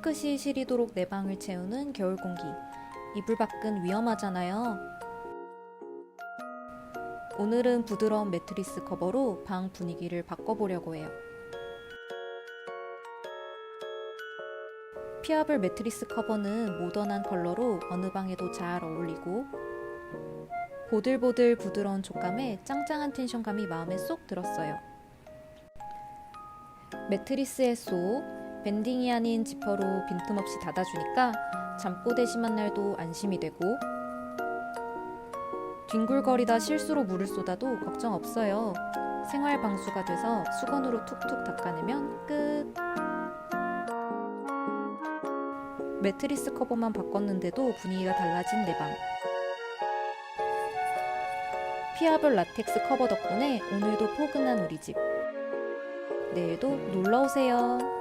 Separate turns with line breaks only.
깨끗이 시리도록 내 방을 채우는 겨울 공기. 이불 밖은 위험하잖아요. 오늘은 부드러운 매트리스 커버로 방 분위기를 바꿔보려고 해요. 피아블 매트리스 커버는 모던한 컬러로 어느 방에도 잘 어울리고 보들보들 부드러운 촉감에 짱짱한 텐션감이 마음에 쏙 들었어요. 매트리스에 쏙 밴딩이 아닌 지퍼로 빈틈없이 닫아주니까 잠꼬 대 심한 날도 안심이 되고 뒹굴거리다 실수로 물을 쏟아도 걱정 없어요. 생활 방수가 돼서 수건으로 툭툭 닦아내면 끝. 매트리스 커버만 바꿨는데도 분위기가 달라진 내 방. 피아블 라텍스 커버 덕분에 오늘도 포근한 우리 집. 내일도 놀러 오세요.